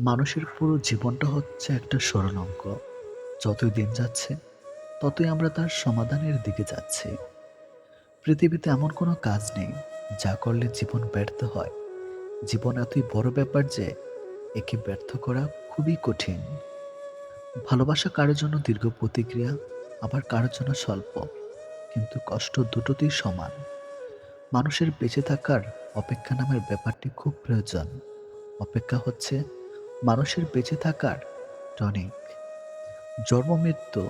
মানুষের পুরো জীবনটা হচ্ছে একটা স্মরণাঙ্ক যতই দিন যাচ্ছে, ততই আমরা তার সমাধানের দিকে যাচ্ছি। পৃথিবীতে এমন কোনো কাজ নেই, যা করলে জীবন ব্যর্থ হয়। জীবন এতই বড় ব্যাপার যে, একে ব্যর্থ করা খুবই কঠিন। ভালোবাসা কারোর জন্য দীর্ঘ প্রতিক্রিয়া, আবার কারোর জন্য স্বল্প। কিন্তু কষ্ট দুটোতেই সমান। মানুষের বেঁচে থাকার অপেক্ষা নামের ব্যাপারটি খুব প্রয়োজন। অপেক্ষা হচ্ছে মানুষের বেঁচে থাকার টনিক। জন্ম, মৃত্যু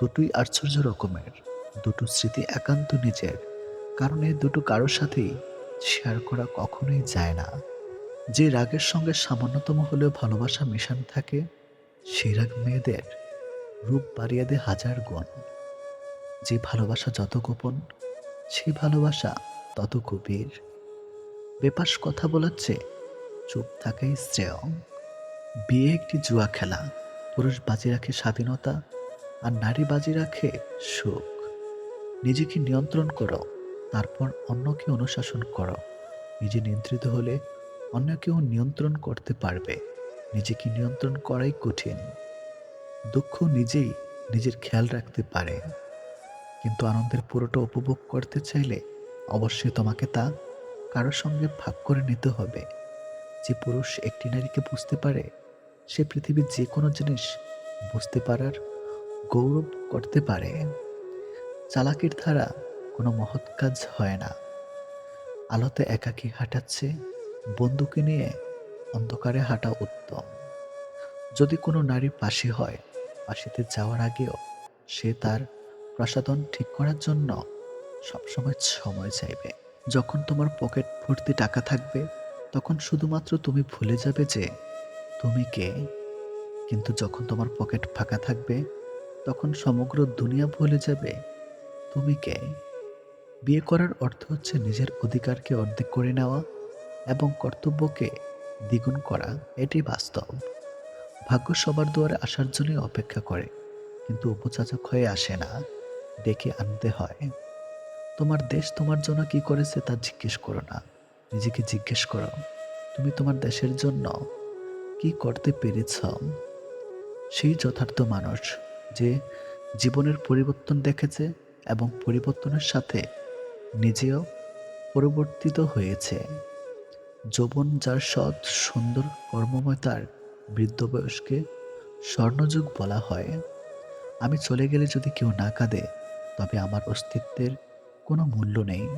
দুটোই আশ্চর্য রকমের। দুটো স্মৃতি একান্ত নিজের। কারণ দুটো কারোর সাথেই শেয়ার করা কখনোই যায় না। যে রাগের সঙ্গে সামান্যতম হলেও ভালোবাসা মেশানো থাকে, সেই রাগ মেয়েদের রূপ বাড়িয়ে দেয় হাজার গুণ। যে ভালোবাসা যত গোপন সেই ভালোবাসা তত গভীর। বেপাস কথা বলাচ্ছে চুপ থাকাই শ্রেয়। বিয়ে একটি জুয়া খেলা। পুরুষ বাজি রাখে স্বাধীনতা আর নারী বাজি রাখে সুখ। নিজেকে নিয়ন্ত্রণ করো, তারপর অন্যকে অনুশাসন করো। নিজে নিয়ন্ত্রিত হলে অন্য কেউ নিয়ন্ত্রণ করতে পারবে। নিজেকে নিয়ন্ত্রণ করাই কঠিন। দুঃখ নিজেই নিজের খেয়াল রাখতে পারে। কিন্তু আনন্দের পুরোটা উপভোগ করতে চাইলে অবশ্যই তোমাকে তা কারোর সঙ্গে ভাগ করে নিতে হবে। যে পুরুষ একটি নারীকে বুঝতে পারে সে পৃথিবীর যে কোনো জিনিস বুঝতে পারার গৌরব করতে পারে। চালাকির ধারা কোনো মহৎ কাজ হয় না। আলোতে একাকী হাঁটাচ্ছে, বন্দুকে নিয়ে অন্ধকারে হাঁটা উত্তম। যদি কোনো নারী পাশে হয়, পাশিতে যাওয়ার আগেও সে তার প্রসাধন ঠিক করার জন্য সবসময় সময় চাইবে। যখন তোমার পকেট ভর্তি টাকা থাকবে, তখন শুধুমাত্র তুমি ভুলে যাবে যে তুমি কে? কিন্তু যখন তোমার পকেট ফাঁকা থাকবে, তখন সমগ্র দুনিয়া ভুলে যাবে। তুমি কে? বিয়ে করার অর্থ হচ্ছে নিজের অধিকারকে অর্ধেক করে নেওয়া এবং কর্তব্যকে দ্বিগুণ করা। এটি বাস্তব। ভাগ্য সবার দুয়ারে আসার জন্যই অপেক্ষা করে, কিন্তু উপচাচক হয়ে আসে না, ডেকে আনতে হয়। তোমার দেশ তোমার জন্য কি করেছে তা জিজ্ঞেস করো না। নিজেকে জিজ্ঞেস করো, তুমি তোমার দেশের জন্য কি করতে পেরেছ সেই যথার্থ মানুষ যে জীবনের পরিবর্তন দেখেছে এবং পরিবর্তনের সাথে নিজেও পরিবর্তিত হয়েছে। যৌবন যার সৎ, সুন্দর কর্মময় তার বৃদ্ধ বয়সকে স্বর্ণযুগ বলা হয়। আমি চলে গেলে যদি কেউ না কাঁদে, তবে আমার অস্তিত্বের কোনো মূল্য নেই।